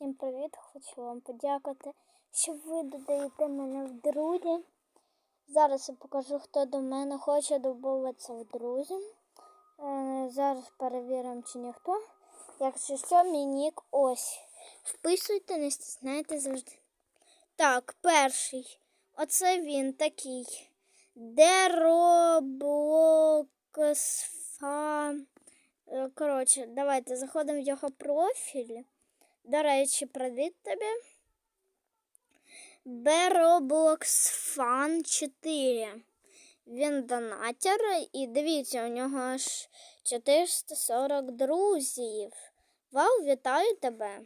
Всім привіт! Хочу вам подякувати, що ви додаєте мене в друзі. Зараз я покажу, хто до мене хоче додатися в друзі. Е, Зараз перевіримо, чи ніхто. Якщо що, мій нік ось. Вписуйте, не стісняйте завжди. Так, перший. Оце він такий. Дероблоксфа. Е, Коротше, давайте заходимо в його профіль. До речі, привіт тобі. Beroblocks 4. Він донатер, і дивіться, у нього аж 440 друзів. Вау, вітаю тебе!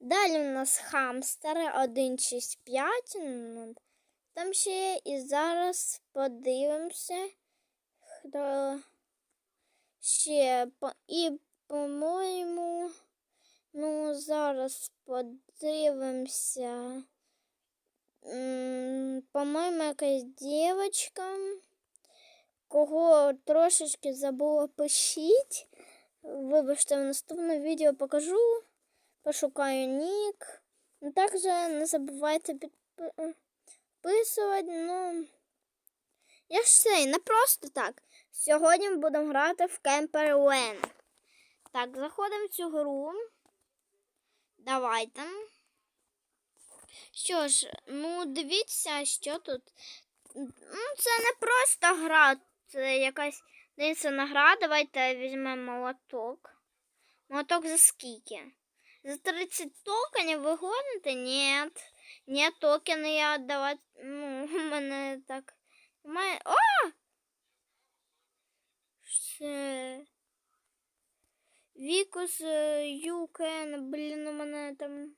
Далі у нас хамстери 165. ну, Там ще є. І зараз подивимося. Хто ще. І, по-моєму, ну, зараз подивимося. По-моєму, якась дівчинка. Кого трошечки забула, пишіть. Вибачте, в наступному відео покажу. Пошукаю нік. Ну, також не забувайте підписувати. Ну, я ж це, не просто так. Сьогодні будемо грати в Camper Land. Так, заходимо в цю гру. Давайте. Що ж, ну дивіться, що тут. Ну, це не просто гра, це якась дивіться на гра. Давайте візьмемо молоток. Молоток за скільки? За 30 токенів ви гоните? Ні. Ні, токени я віддавати. Ну, у мене так. О! Це... Викус Юкен, блин, у мене там...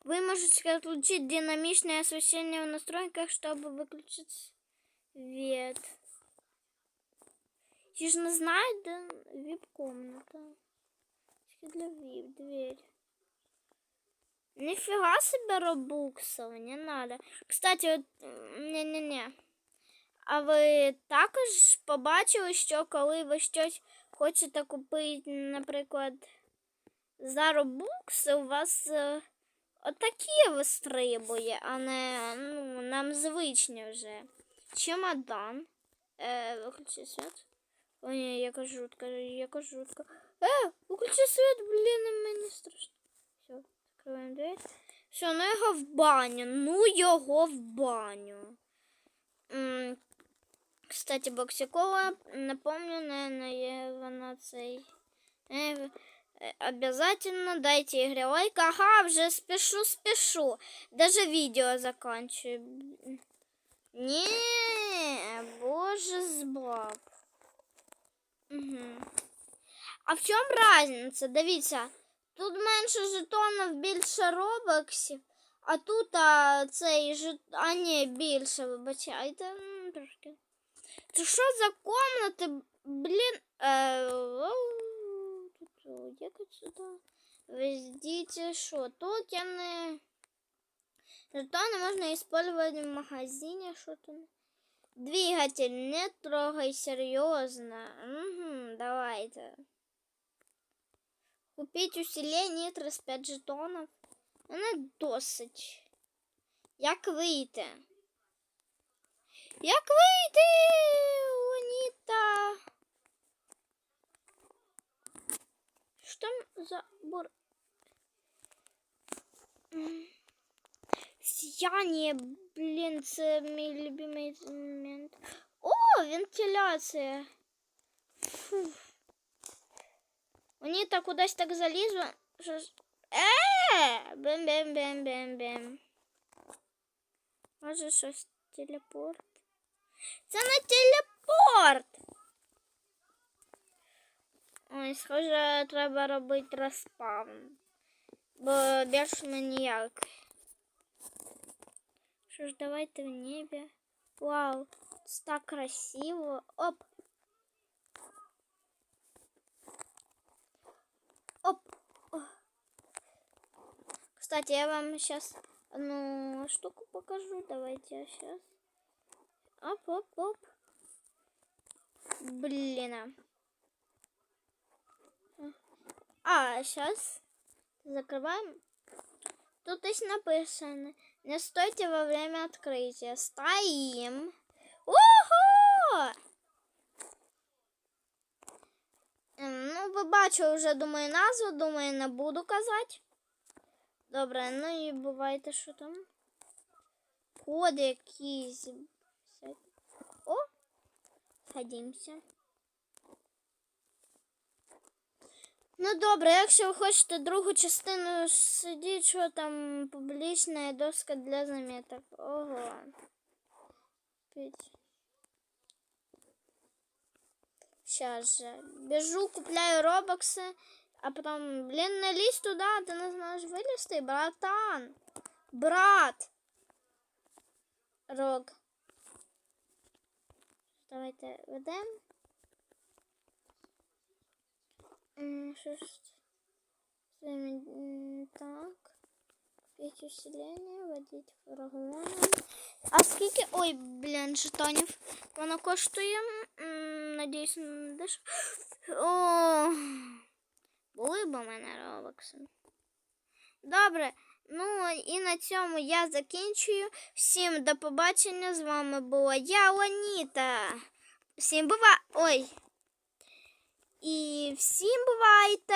Вы можете отключить динамичное освещение в настройках, чтобы выключить свет. Не знаю, да, вип-комната. Для вип, дверь. Нифига себе робуксов, не надо. Кстати, от, не-не-не. А ви також побачили, що коли ви щось хочете купити, наприклад, за у вас е, отакі вистрибує, а не ну, нам звичні вже. Чемодан. Е, виключи світ. О, ні, яка жутка, яка жутка. Е, виключи світ, блін, мені страшно. Все, закриваємо двері. Все, ну його в баню. Ну його в баню. Кстати, Боксикова, напомню, наверное, вона цей. Е, в- е, Обязательно дайте игре лайк. Ага, вже спешу, спешу. Даже видео заканчиваю. Не, боже збав. Угу. А в чому разниця? Дивіться, тут менше жетонів, більше робоксів, а тут а, цей жет... А ні, більше, вибачайте. м, Трошки. Це що за комнати? Блін. Е, тут, о, Як сюди? Ви ждите, що? Тут я. Жетоны можно использовать в магазине, что там. Двигатель не трогай серьезно. Угу, давайте. Купить усиление Нитрос 5 жетонов. Мене досить. Як вийти? Як вийти, Луніта? Що там за бур... М. Сияние, блін, це мій любимий момент. О, вентиляція. Фу. Луніта кудись так залізла. Що ж... Е, бем-бем-бем-бем-бем. Може щось телепорт? Це не телепорт. Ой, схоже, треба робити розпавн. Бо більше ми ніяк. Що ж, давайте в небі. Вау, це так красиво. Оп. Оп. О. Кстати, я вам сейчас одну штуку покажу. Давайте я сейчас. Оп, оп, оп. Блин. А, сейчас закрываем. Тут ось написано. Не стойте во время открытия. Стоим. Ого! Ну, ви бачили вже, думаю, назву, думаю, не буду казати. Добре, ну і бувайте, що там. Код якийсь. О! Садимося. Ну добре, якщо ви хочете другу частину сидіть, що там публічна доска для заметок. Ого. Пить. Сейчас же. Бежу, купляю робоксы, а потом, блин, не лізь туда, ти не зможеш вилізти, братан. Брат. Рог. Давайте ведемо. М, Що ж? це? М, Так. П'ять усилення, водіть фрагмент. А скільки. Ой, блін, жетонів. Воно коштує. м, Надіюсь, не дешево. О, були б у мене робокси. Добре. Ну і на цьому я закінчую. Всім до побачення. З вами була я, Ланіта. Всім бува. Ой. І всім бувайте!